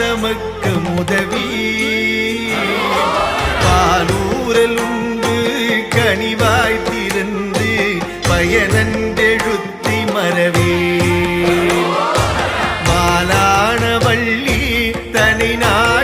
ஆதமக்கு முதவி பாலூரல் உண்டு கனிவாய் திறந்து பயனன்றெழுத்தி மறவே. மாலான வள்ளி தனினார்